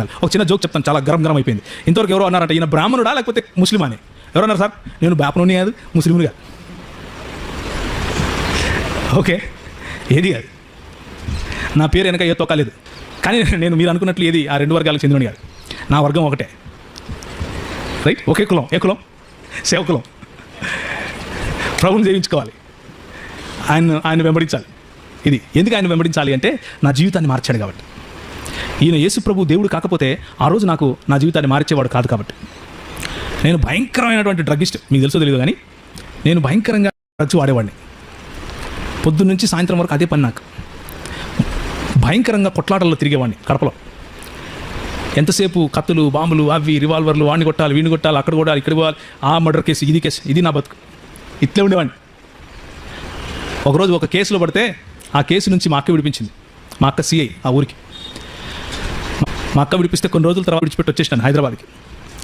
ఒక చిన్న జోక్ చెప్తాను చాలా గరం గరం అయిపోయింది. ఇంతవరకు ఎవరో అన్నారంట ఈయన బ్రాహ్మణుడా లేకపోతే ముస్లిం అని ఎవరు అన్నారు సార్? నేను బ్రాహ్మణుని కాదు ముస్లింని కాదు ఓకే. ఏది కాదు. నా పేరు వెనక ఏ తొక్కలేదు కానీ నేను మీరు అనుకున్నట్లు ఏది ఆ రెండు వర్గాలకు చెందినని కాదు. నా వర్గం ఒకటే. రైట్ ఒకే కులం. ఏ కులం? సేవకులం. ప్రభుని సేవించుకోవాలి ఆయన ఆయన వెంబడించాలి. ఇది. ఎందుకు ఆయన వెంబడించాలి అంటే నా జీవితాన్ని మార్చాడు కాబట్టి. ఈయన యేసు ప్రభు దేవుడు కాకపోతే ఆ రోజు నాకు నా జీవితాన్ని మార్చేవాడు కాదు కాబట్టి. నేను భయంకరమైనటువంటి డ్రగ్గిస్ట్ మీకు తెలుసో తెలియదు కానీ నేను భయంకరంగా డ్రగ్స్ వాడేవాడిని. పొద్దున్న నుంచి సాయంత్రం వరకు అదే పని నాకు. భయంకరంగా కొట్లాటల్లో తిరిగేవాడిని కడపలో. ఎంతసేపు కత్తులు బాంబులు అవి రివాల్వర్లు వాడిని కొట్టాలి వీడిని కొట్టాలి అక్కడ కొట్టాలి ఇక్కడ పోవాలి ఆ మర్డర్ కేసు ఇది కేసు ఇది నా బతుకు. ఇట్లే ఉండేవాడిని. ఒకరోజు ఒక కేసులో పడితే ఆ కేసు నుంచి మా అక్క విడిపించింది. మా అక్క సిఐ ఆ ఊరికి. మా అక్క విడిపిస్తే కొన్ని రోజుల తర్వాత విడిచిపెట్టి వచ్చేసాను హైదరాబాద్కి.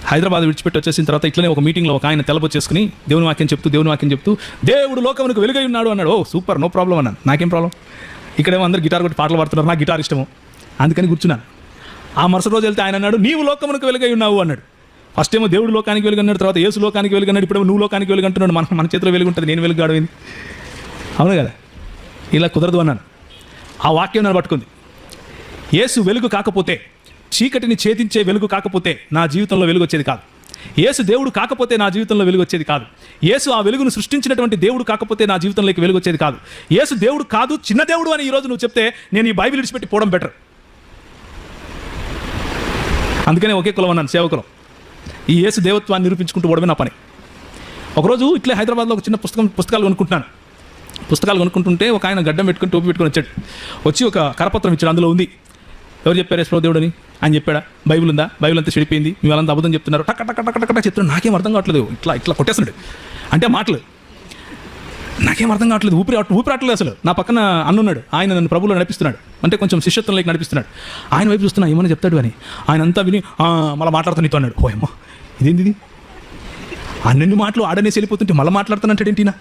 హైదరాబాద్ విడిచిపెట్టి వచ్చేసిన తర్వాత ఇట్లనే ఒక మీటింగ్లో ఒక ఆయన తెలబొచ్చేసుకుని దేవుని వాక్యం చెప్తూ దేవుని వాక్యం చెప్తూ దేవుడు లోకమునకు వెలుగై ఉన్నాడు అన్నాడు. ఓ సూపర్ నో ప్రాబ్లం అన్నాను. నాకేం ప్రాబ్లం? ఇక్కడేమో అందరు గిటార్ కొట్టి పాటలు పాడుతున్నారు. నాకు గిటార్ ఇష్టము. అందుకని కూర్చున్నాను. ఆ మరుసటి రోజు వెళ్తే ఆయన అన్నాడు నీవు లోకమునకు వెలుగై ఉన్నావు అన్నాడు. ఫస్ట్ ఏమో దేవుడు లోకానికి వెలుగన్నాడు తర్వాత యేసు లోకానికి వెలుగన్నాడు ఇప్పుడు నువ్వు లోకానికి వెలుగంటున్నాడు మన మన చేతిలో వెలుగుంటుంది నేను వెలుగాడమైంది అవును కదా? ఇలా కుదరదు అన్నాను. ఆ వాక్యం నన్ను పట్టుకుంది. యేసు వెలుగు కాకపోతే చీకటిని ఛేదించే వెలుగు కాకపోతే నా జీవితంలో వెలుగు వచ్చేది కాదు. యేసు దేవుడు కాకపోతే నా జీవితంలో వెలుగు వచ్చేది కాదు. యేసు ఆ వెలుగును సృష్టించినటువంటి దేవుడు కాకపోతే నా జీవితంలోకి వెలుగు వచ్చేది కాదు. యేసు దేవుడు కాదు చిన్న దేవుడు అని ఈరోజు నువ్వు చెప్తే నేను ఈ బైబిల్ విడిచిపెట్టి పోవడం బెటర్. అందుకనే ఒకే కులం అన్నాను సేవకులం. ఈ యేసు దేవత్వాన్ని నిరూపించుకుంటూ పోవడమే నా పని. ఒకరోజు ఇట్లే హైదరాబాద్లో ఒక చిన్న పుస్తకం పుస్తకాలు కొనుక్కుంటున్నాను. పుస్తకాలు కొనుక్కుంటుంటే ఒక ఆయన గడ్డం పెట్టుకుని టోపీ పెట్టుకుని వచ్చాడు. వచ్చి ఒక కరపత్రం ఇచ్చాడు అందులో ఉంది. ఎవరు చెప్పారు యశ్వ దేవుడు అని ఆయన చెప్పాడా? బైబిల్ ఉందా? బైబిల్ అంతా చెడిపోయింది. మీ వాళ్ళంతా అబద్ధం చెప్తున్నారు. టక్క టక్క టక్క టక్క చెప్తున్నారు. నాకేం అర్థం కావట్లేదు. ఇట్లా ఇట్లా కొట్టేస్తున్నాడు. అంటే మాటలు. నాకేం అర్థం కావట్లేదు. ఊపిరి ఊపిరి రావట్లేదు అసలు. నా పక్కన అన్నున్నాడు. ఆయన నన్ను ప్రభువులో నడిపిస్తున్నాడు. అంటే కొంచెం శిష్యత్వంలోకి నడిపిస్తున్నాడు. ఆయన వైపు చూస్తున్నా ఏమైనా చెప్తాడు అని. ఆయన అంతా విని మళ్ళీ మాట్లాడుతూ నీతో అన్నాడు. ఓ ఏమో ఇదేంది ఇది? అన్ని మాటలు ఆడనేసి వెళ్ళిపోతుంటే మళ్ళీ మాట్లాడుతానంటాడేంటినా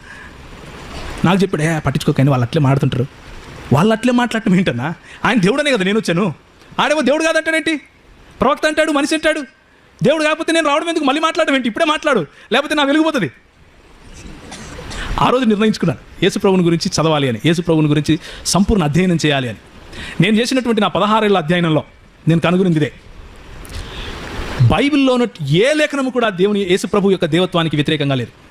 నాకు చెప్పాడు ఏ పట్టించుకోకండి వాళ్ళు అట్లే మాట్లాడుతుంటారు. వాళ్ళు అట్లే మాట్లాడటం ఏంటన్నా? ఆయన దేవుడనే కదా నేను వచ్చాను. ఆడేమో దేవుడు కాదంటాడేంటి ప్రవక్త అంటాడు మనిషి అంటాడు. దేవుడు కాకపోతే నేను రావడం ఎందుకు? మళ్ళీ మాట్లాడడం ఏంటి? ఇప్పుడే మాట్లాడు. లేకపోతే నా వెలిగిపోతుంది ఆ రోజు నిర్ణయించుకున్నాను. యేసు ప్రభుని గురించి చదవాలి అని యేసు ప్రభుని గురించి సంపూర్ణ అధ్యయనం చేయాలి అని. నేను చేసినటువంటి నా పదహారేళ్ళ అధ్యయనంలో నేను కనుగొనింది ఇదే. ఏ లేఖనము కూడా దేవుని యేసు ప్రభు యొక్క దేవత్వానికి వ్యతిరేకంగా లేదు.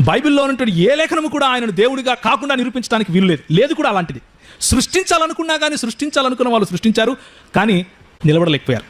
బైబిల్లో ఉన్నటువంటి ఏ లేఖనము కూడా ఆయనను దేవుడిగా కాకుండా నిరూపించడానికి వీలు లేదు. లేదు కూడా అలాంటిది. సృష్టించాలనుకున్నా కానీ సృష్టించాలనుకున్న వాళ్ళు సృష్టించారు కానీ నిలబడలేకపోయారు.